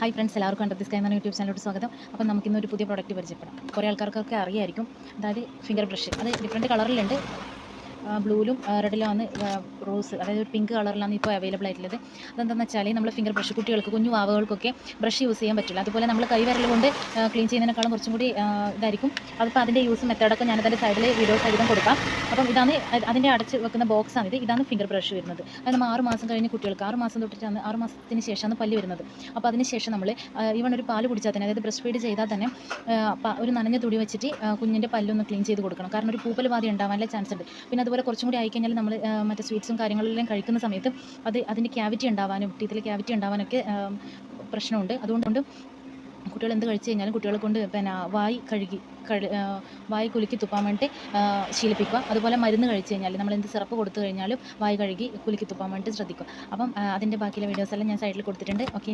Hi friends എല്ലാവർക്കും under the sky എന്ന YouTube ചാനലോട്ട് സ്വാഗതം. അപ്പം നമുക്കിന്ന് ഒരു പുതിയ പ്രോഡക്റ്റ് പരിചയപ്പെടാം. കുറേ ആൾക്കാർക്കൊക്കെ അറിയായിരിക്കും. അതായത് ഫിംഗർ ബ്രഷ് അത് ഡിഫറെന്റ് കളറിലുണ്ട് ബ്ലൂലും ആണ് റോസ് അതായത് പിങ്ക് കളറിലാണ് ഇപ്പോൾ അവൈലബിൾ ആയിട്ടുള്ളത്. അതെന്താണെന്ന് വെച്ചാൽ നമ്മൾ ഫിംഗർ ബ്രഷ് കുട്ടികൾക്ക് കുഞ്ഞു വാവകൾക്കൊക്കെ ബ്രഷ് യൂസ് ചെയ്യാൻ പറ്റില്ല അതുപോലെ നമ്മൾ കൈവിരൽ കൊണ്ട് ക്ലീൻ ചെയ്യുന്നതിനേക്കാളും കുറച്ചും കൂടി ഇതായിരിക്കും. അതിപ്പോൾ അതിന്റെ യൂസ് മെത്തേഡൊക്കെ ഞാൻ അതിന്റെ സൈഡിൽ വീഡിയോ സഹിതം കൊടുക്കാം. അപ്പം ഇതാണ് അതിന്റെ അടച്ച് വെക്കുന്ന ബോക്സാണ് ഇത് ഇതാണ് ഫിംഗർ ബ്രഷ് വരുന്നത്. അത് നമ്മൾ ആറ് മാസം കഴിഞ്ഞ് കുട്ടികൾക്ക് ആറ് മാസം തൊട്ടിട്ടാണ് ആറ് മാസത്തിന് ശേഷമാണ് പല്ല് വരുന്നത്. അപ്പോൾ അതിന് ശേഷം നമ്മൾ ഈവൺ ഒരു പാൽ കുടിച്ചാൽ തന്നെ അതായത് ബ്രസ്റ്റ് ഫീഡ് ചെയ്താൽ തന്നെ ഒരു നനഞ്ഞ തുടി വെച്ചിട്ട് കുഞ്ഞിന്റെ പല്ലൊന്ന് ക്ലീൻ ചെയ്ത് കൊടുക്കണം. കാരണം ഒരു പൂപ്പൽ ബാധ ഉണ്ടാവാനുള്ള ചാൻസ് ഉണ്ട്. പിന്നെ അതുപോലെ കുറച്ചും കൂടി ആയിക്കഴിഞ്ഞാൽ നമ്മൾ മറ്റേ സ്വീറ്റ്സും കാര്യങ്ങളെല്ലാം കഴിക്കുന്ന സമയത്ത് അത് അതിന്റെ ക്യാവിറ്റി ഉണ്ടാവാനും ടീത്തിൽ ക്യാവിറ്റി ഉണ്ടാവാനൊക്കെ പ്രശ്നമുണ്ട്. അതുകൊണ്ടുകൊണ്ട് കുട്ടികൾ എന്ത് കഴിച്ചു കഴിഞ്ഞാലും കുട്ടികളെ കൊണ്ട് പിന്നെ വായി കഴുകി കഴു വായി കുലുക്കി തുപ്പാൻ വേണ്ടി ശീലിപ്പിക്കുക. അതുപോലെ മരുന്ന് കഴിച്ചു കഴിഞ്ഞാൽ നമ്മൾ എന്ത് സിറപ്പ് കൊടുത്തു കഴിഞ്ഞാലും വായി കഴുകി കുലുക്കി തുപ്പാൻ വേണ്ടി ശ്രദ്ധിക്കുക. അപ്പം അതിന്റെ ബാക്കിയുള്ള വീഡിയോസ് എല്ലാം ഞാൻ സൈഡിൽ കൊടുത്തിട്ടുണ്ട്. ഓക്കെ